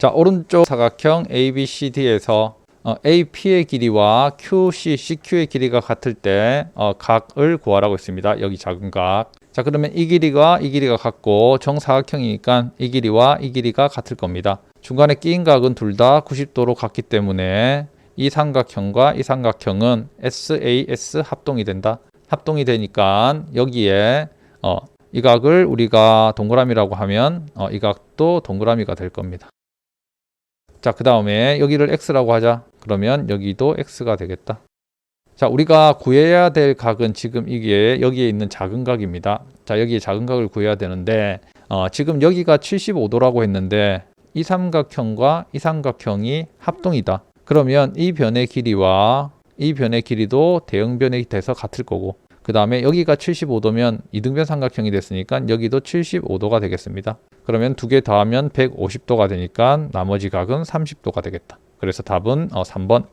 자, 오른쪽 사각형 ABCD에서 어, AP의 길이와 QC, CQ의 길이가 같을 때 어, 각을 구하라고 했습니다. 여기 작은 각. 자, 그러면 이 길이가 이 길이가 같고 정사각형이니까 이 길이와 이 길이가 같을 겁니다. 중간에 끼인 각은 둘 다 90도로 같기 때문에 이 삼각형과 이 삼각형은 SAS 합동이 된다. 합동이 되니까 여기에 어, 이 각을 우리가 동그라미라고 하면 어, 이 각도 동그라미가 될 겁니다. 자, 그 다음에 여기를 x라고 하자. 그러면 여기도 x가 되겠다. 자, 우리가 구해야 될 각은 지금 이게 여기에 있는 작은 각입니다. 자, 여기에 작은 각을 구해야 되는데 어, 지금 여기가 75도라고 했는데 이 삼각형과 이 삼각형이 합동이다. 그러면 이 변의 길이와 이 변의 길이도 대응변이 돼서 같을 거고 그 다음에 여기가 75도면 이등변 삼각형이 됐으니까 여기도 75도가 되겠습니다. 그러면 두 개 더하면 150도가 되니까 나머지 각은 30도가 되겠다. 그래서 답은 어, 3번